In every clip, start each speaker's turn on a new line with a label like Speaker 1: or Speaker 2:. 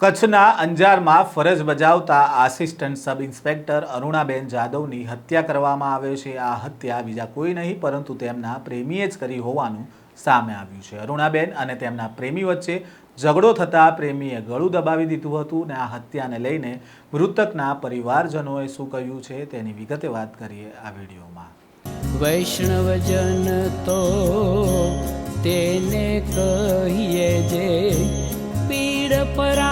Speaker 1: કચ્છના અંજારમાં ફરજ બજાવતા આસિસ્ટન્ટ સબ ઇન્સ્પેક્ટર અરુણાબેન જાદવની હત્યા કરવામાં આવે છે. આ હત્યા બીજા કોઈ નહીં, પરંતુ તેમના પ્રેમીએ જ કરી હોવાનું સામે આવ્યું છે. અરુણાબેન અને તેમના પ્રેમી વચ્ચે ઝઘડો થતાં પ્રેમીએ ગળું દબાવી દીધું હતું અને આ હત્યાને લઈને મૃતકના પરિવારજનોએ શું કહ્યું છે તેની વિગતે વાત કરીએ આ વિડીયોમાં.
Speaker 2: વૈષ્ણવજન તો તેને કહીએ જે પીડ પરાઈ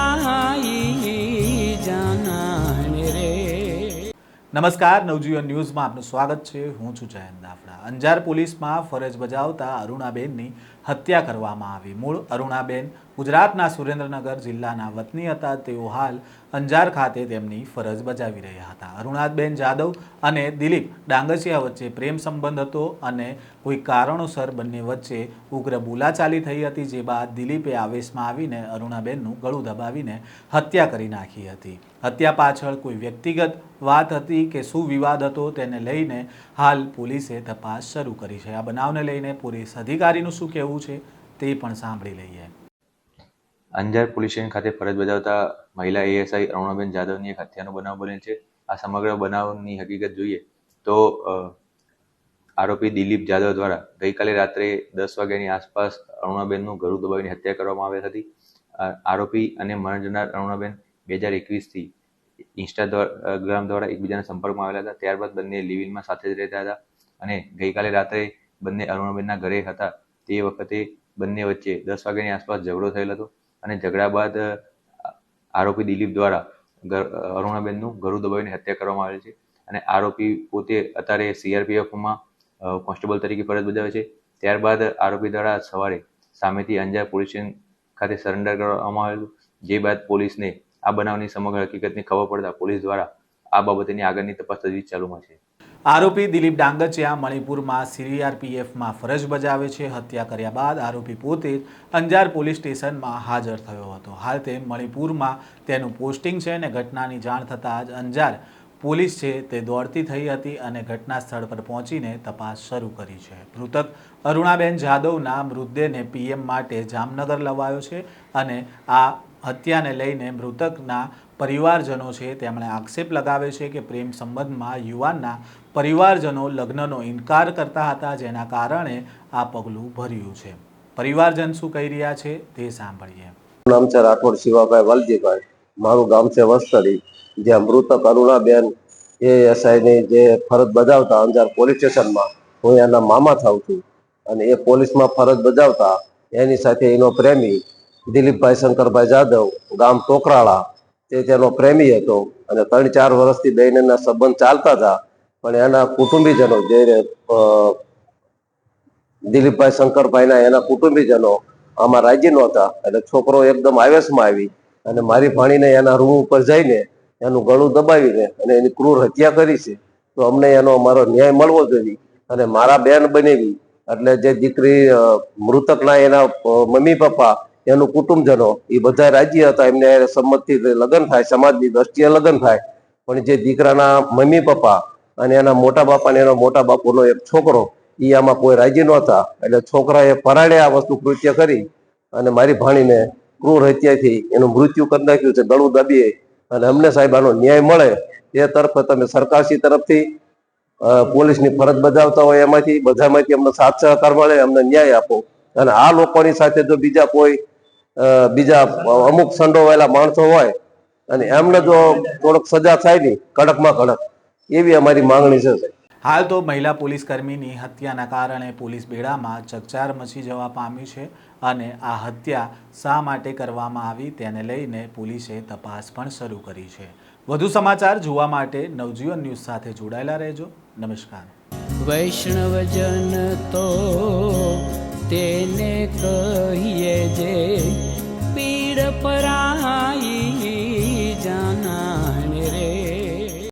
Speaker 1: નમસ્કાર, નવજીવન ન્યૂઝમાં આપનું સ્વાગત છે. હું છું જયંત દાફડા અંજાર પોલીસમાં ફરજ બજાવતા અરુણાબેનની હત્યા કરવામાં આવી. મૂળ અરુણાબેન ગુજરાતના સુરેન્દ્રનગર જિલ્લાના વતની હતા. તેઓ હાલ અંજાર ખાતે તેમની ફરજ બજાવી રહ્યા હતા. અરુણાબેન જાદવ અને દિલીપ ડાંગસિયા વચ્ચે પ્રેમ સંબંધ હતો અને કોઈ કારણોસર બંને વચ્ચે ઉગ્ર બોલાચાલી થઈ હતી, જે બાદ દિલીપે આવેશમાં આવીને અરુણાબેનનું ગળું દબાવીને હત્યા કરી નાખી હતી. હત્યા પાછળ કોઈ વ્યક્તિગત વાત હતી કે શું વિવાદ હતો તેને લઈને હાલ પોલીસે તપાસ શરૂ કરી છે. આ બનાવને લઈને પોલીસ અધિકારીનું શું કહેવું છે તે પણ સાંભળી લઈએ.
Speaker 3: અંજાર પોલીસ સ્ટેશન ખાતે ફરજ બજાવતા મહિલા એએસઆઈ અરુણાબેન જાદવની એક હત્યાનો બનાવ બનેલ છે. આ સમગ્ર બનાવની હકીકત જોઈએ તો આરોપી દિલીપ જાદવ દ્વારા ગઈકાલે રાત્રે દસ વાગ્યાની આસપાસ અરુણાબેનનું ગળું દબાવીને હત્યા કરવામાં આવી હતી. આરોપી અને મરણ જનાર અરુણાબેન બે હજાર એકવીસથી ઇન્સ્ટાગ્રામ દ્વારા એકબીજાના સંપર્કમાં આવેલા હતા. ત્યારબાદ બંને લિવિંગમાં સાથે જ રહેતા હતા અને ગઈકાલે રાત્રે બંને અરુણાબેનના ઘરે હતા. તે વખતે બંને વચ્ચે દસ વાગ્યાની આસપાસ ઝઘડો થયેલ હતો. અને ઝઘડા બાદ આરોપી દિલીપ દ્વારા અરુણાબેનનું ગળું દબાવીને હત્યા કરવામાં આવેલ છે. અને આરોપી પોતે અત્યારે સીઆરપીએફમાં કોન્સ્ટેબલ તરીકે ફરજ બજાવે છે. ત્યારબાદ આરોપી દ્વારા સવારે સામેથી અંજાર પોલીસ ખાતે સરેન્ડર કરવામાં આવેલું જે બાદ પોલીસને આ બનાવની સમગ્ર હકીકતની ખબર પડતા પોલીસ દ્વારા આ બાબતેની આગળની તપાસ તજવીજ ચાલુમાં છે.
Speaker 1: આરોપી દિલીપ ડાંગચિયા મણિપુરમાં સીઆરપીએફમાં ફરજ બજાવે છે. હત્યા કર્યા બાદ આરોપી પોતે અંજાર પોલીસ સ્ટેશનમાં હાજર થયો હતો. હાલ તે મણિપુરમાં તેનું પોસ્ટિંગ છે અને ઘટનાની જાણ થતાં જ અંજાર પોલીસ છે તે દોડતી થઈ હતી અને ઘટના સ્થળ પર પહોંચીને તપાસ શરૂ કરી છે. મૃતક અરુણાબેન જાદવના મૃતદેહને પીએમ માટે જામનગર લવાયો છે અને આ હત્યાને લઈને મૃતકના પરિવારજનો છે તેમણે આક્ષેપ લગાવે છે કે પ્રેમ સંબંધમાં યુવાનના પરિવારજનો લગ્નનો ઇનકાર કરતા હતા, જેના કારણે આ પગલું ભર્યું છે. પરિવારજન શું કહી રહ્યા છે તે સાંભળીએ.
Speaker 4: નામ છે રાઠોડ શિવાભાઈ વાલજીભાઈ. મારું ગામ છે વસ્તરી, જ્યાં મૃતક અરુણાબેન એ એસઆઈની જે ફરજ બજાવતા અંજાર પોલીસ સ્ટેશનમાં હું એના મામા થાઉં છું. અને એ પોલીસમાં ફરજ બજાવતા એની સાથે એનો પ્રેમી દિલીપભાઈ શંકરભાઈ જાદવ, ગામ ટોકરાળા તે તેનો પ્રેમી હતો અને ત્રણ ચાર વર્ષથી બહેનના સંબંધ ચાલતા હતા. પણ એના કુટુંબીજનો જે દિલીપભાઈ શંકરભાઈના એના કુટુંબીજનો આમાં રાજી નહોતા. એટલે છોકરો એકદમ આવેશમાં આવી અને મારી ભાણીને એના રૂમ ઉપર જઈને એનું ગળું દબાવીને અને એની ક્રૂર હત્યા કરી છે. તો અમને એનો અમારો ન્યાય મળવો જોઈએ અને મારા બેન બનેવી. એટલે જે દીકરી મૃતકના એના મમ્મી પપ્પા એનું કુટુંબજનો, એ બધા રાજ્ય હતા, એમને સંમતથી લગ્ન થાય, સમાજની દ્રષ્ટિએ લગ્ન થાય. પણ જે દીકરાના મમ્મી પપ્પા અને એના મોટા બાપા અને એનો મોટા બાપુનો એક છોકરો એ આમાં કોઈ રાજી નહોતા. એટલે છોકરાએ પરાણે આ વસ્તુ કૃત્ય કરી અને મારી ભાણીને ક્રૂર હત્યાથી એનું મૃત્યુ કરી નાખ્યું છે, ગળું દબીએ. અને અમને સાહેબ આનો ન્યાય મળે એ તરફ તમે સરકારશ્રી તરફથી પોલીસની ફરજ બજાવતા હોય એમાંથી, બધામાંથી અમને સાથ સહકાર મળે, અમને ન્યાય આપો. અને આ લોકોની સાથે જો બીજા કોઈ બીજા અમુક સંડોવાયેલા માણસો હોય અને એમને જો થોડોક સજા થાય ને કડકમાં કડક એવી અમારી માંગણી છે
Speaker 1: હાલ તો મહિલા પોલીસ કર્મીની હત્યાના કારણે પોલીસ બેડામાં ચકચાર મચી જવા પામ્યું છે અને આ હત્યા શા માટે કરવામાં આવી તેને લઈને પોલીસે તપાસ પણ શરૂ કરી છે. વધુ સમાચાર જોવા માટે નવજીવન ન્યૂઝ સાથે જોડાયેલા રહેજો. નમસ્કાર.
Speaker 2: વૈષ્ણવજન તો તેને કહીએ જે પીડ પરા